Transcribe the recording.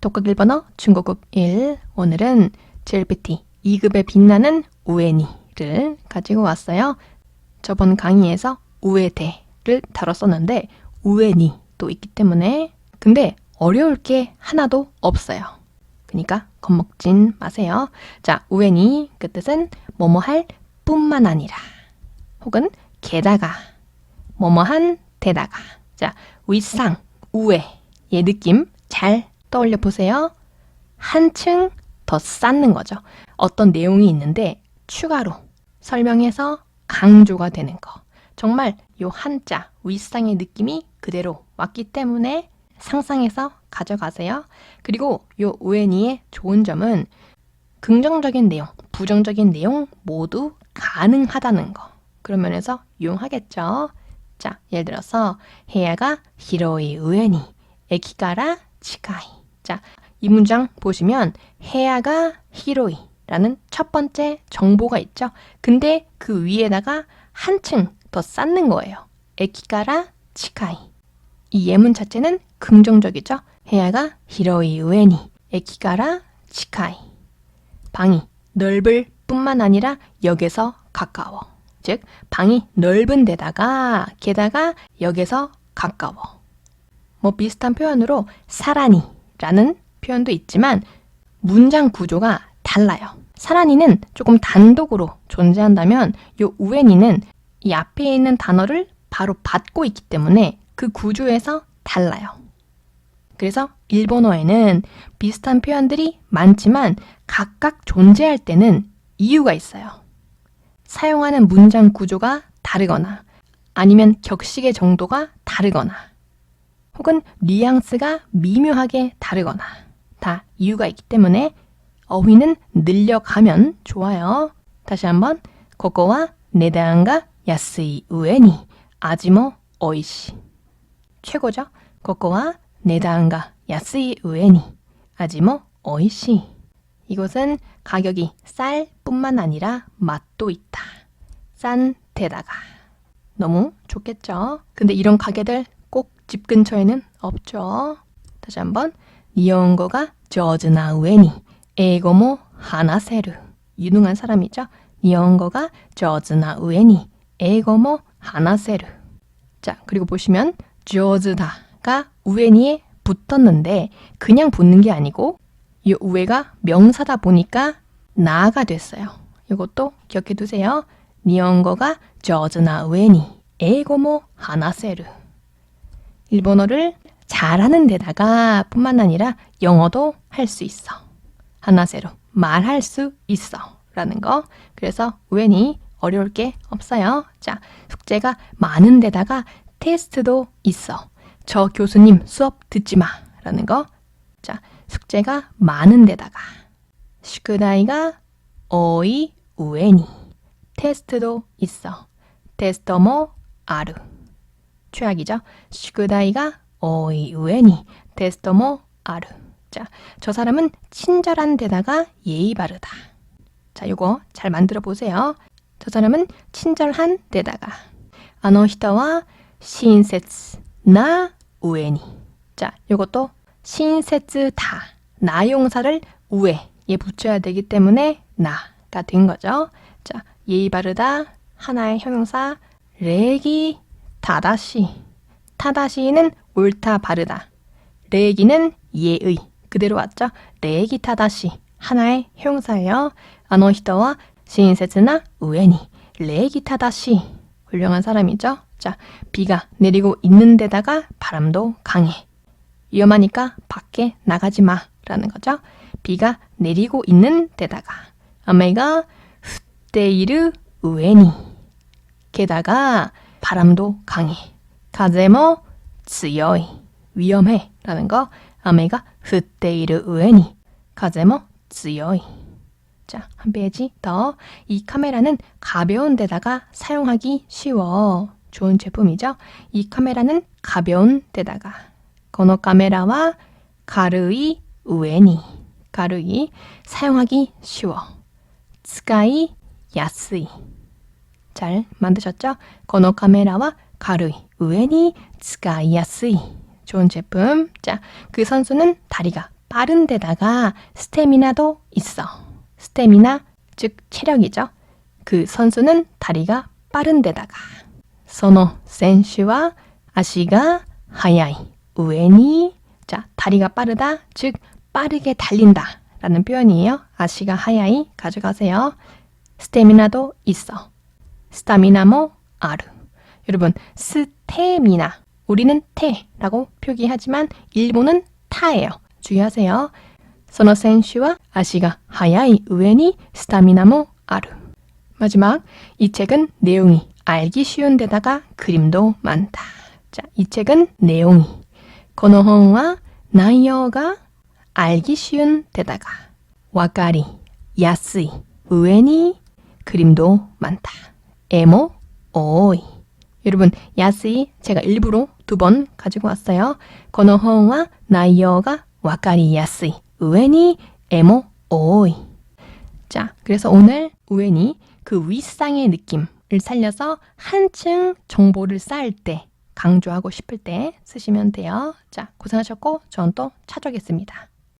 독학 1번어 중고급 1 오늘은 JLPT 2급에 빛나는 우에니를 가지고 왔어요. 저번 강의에서 우에대를 다뤘었는데 우에니도 있기 때문에 근데 어려울 게 하나도 없어요. 그러니까 겁먹진 마세요. 자, 우에니 그 뜻은 뭐뭐 할 뿐만 아니라 혹은 게다가 뭐뭐 한 데다가 자, 윗상 우에 얘 느낌 잘 떠올려 보세요. 한층 더 쌓는 거죠. 어떤 내용이 있는데 추가로 설명해서 강조가 되는 거. 정말 요 한자 윗상의 느낌이 그대로 왔기 때문에 상상해서 가져가세요. 그리고 요 우에니의 좋은 점은 긍정적인 내용, 부정적인 내용 모두 가능하다는 거. 그런 면에서 유용하겠죠. 자, 예를 들어서 해야가 히로이 우에니 에키가라 치카이. 자, 이 문장 보시면 해야가 히로이라는 첫 번째 정보가 있죠. 근데 그 위에다가 한층 더 쌓는 거예요. 에키가라 치카이. 이 예문 자체는 긍정적이죠. 해야가 히로이 우에니 에키가라 치카이. 방이 넓을 뿐만 아니라 역에서 가까워. 즉, 방이 넓은 데다가 게다가 역에서 가까워. 뭐 비슷한 표현으로 사라니 라는 표현도 있지만 문장 구조가 달라요. 사라니는 조금 단독으로 존재한다면 요 우에니는 이 앞에 있는 단어를 바로 받고 있기 때문에 그 구조에서 달라요. 그래서 일본어에는 비슷한 표현들이 많지만 각각 존재할 때는 이유가 있어요. 사용하는 문장 구조가 다르거나 아니면 격식의 정도가 다르거나 혹은 뉘앙스가 미묘하게 다르거나 다 이유가 있기 때문에 어휘는 늘려가면 좋아요. 다시 한번 고거와 네다안가 야스이 우에니 아지모 오이시 최고죠? 고거와 네다안가 야스이 우에니 아지모 오이시 이곳은 가격이 쌀 뿐만 아니라 맛도 있다. 싼 데다가 너무 좋겠죠? 근데 이런 가게들 꼭 집 근처에는 없죠. 다시 한번 니온고가 저즈나 우에니 에고모 하나세르 유능한 사람이죠. 니온고가 저즈나 우에니 에고모 하나세르 자 그리고 보시면 저즈다가 우에니에 붙었는데 그냥 붙는 게 아니고 이 우에가 명사다 보니까 나가 됐어요. 이것도 기억해 두세요. 니온고가 저즈나 우에니 에고모 하나세르 일본어를 잘하는 데다가 뿐만 아니라 영어도 할 수 있어. 하나세로 말할 수 있어. 라는 거. 그래서 우연히 어려울 게 없어요. 자, 숙제가 많은 데다가 테스트도 있어. 저 교수님 수업 듣지 마. 라는 거. 자, 숙제가 많은 데다가 슈크다이가 오이 우에니 테스트도 있어. 테스토모 아루. 최악이죠. 슈크다이가 오이 우에니 테스토모 아루. 자, 저 사람은 친절한 데다가 예의 바르다. 자, 요거 잘 만들어 보세요. 저 사람은 친절한 데다가 아노 히토와 신세츠 나 우에니. 자, 요것도 신세츠 다 나용사를 우에에 붙여야 되기 때문에 나가 된 거죠. 자, 예의 바르다 하나의 형용사 레기 타다시. 타다시는 옳다 바르다. 레기는 예의. 그대로 왔죠? 레기 타다시. 하나의 형용사예요. 아노 히토와 신세츠나 우에니. 레기 타다시. 훌륭한 사람이죠? 자 비가 내리고 있는 데다가 바람도 강해. 위험하니까 밖에 나가지 마 라는 거죠? 비가 내리고 있는 데다가. 아메가 후테이르 우에니. 게다가 바람도 강해. 가제모 츠요이 위험해 라는 거 아메가 후테이르 우에니 가제모 츠요이 자, 한 페이지 더. 이 카메라는 가벼운 데다가 사용하기 쉬워. 좋은 제품이죠? 이 카메라는 가벼운 데다가. 카메라와 가르이 우에니. 가르이 사용하기 쉬워. 스카이 야스이. 잘 만드셨죠? 건어 카메라와 가루이, 우에니, 스가이야스이. 좋은 제품. 자, 그 선수는 다리가 빠른 데다가 스태미나도 있어. 스태미나, 즉 체력이죠. 그 선수는 다리가 빠른 데다가. 선호 센슈와 아시가 하야이, 우에니. 자, 다리가 빠르다, 즉 빠르게 달린다. 라는 표현이에요. 아시가 하야이 가져가세요. 스태미나도 있어. 스타미나모 아르. 여러분, 스태미나. 우리는 태라고 표기하지만 일본은 타예요. 주의하세요. その選手は足が速い上にスタミナもある. 마지막 이 책은 내용이 알기 쉬운 데다가 그림도 많다. 자, 이 책은 내용이 この本は内容が 알기 쉬운 데다가 わかりやすい上に 그림도 많다. 에모 오이. 여러분, 야스이 제가 일부러 두 번 가지고 왔어요. 건어허와 나이어가 와까리 야스이. 우엔이 에모 오이. 자, 그래서 오늘 우엔이 그 윗상의 느낌을 살려서 한층 정보를 쌓을 때 강조하고 싶을 때 쓰시면 돼요. 자, 고생하셨고 전 또 찾아오겠습니다.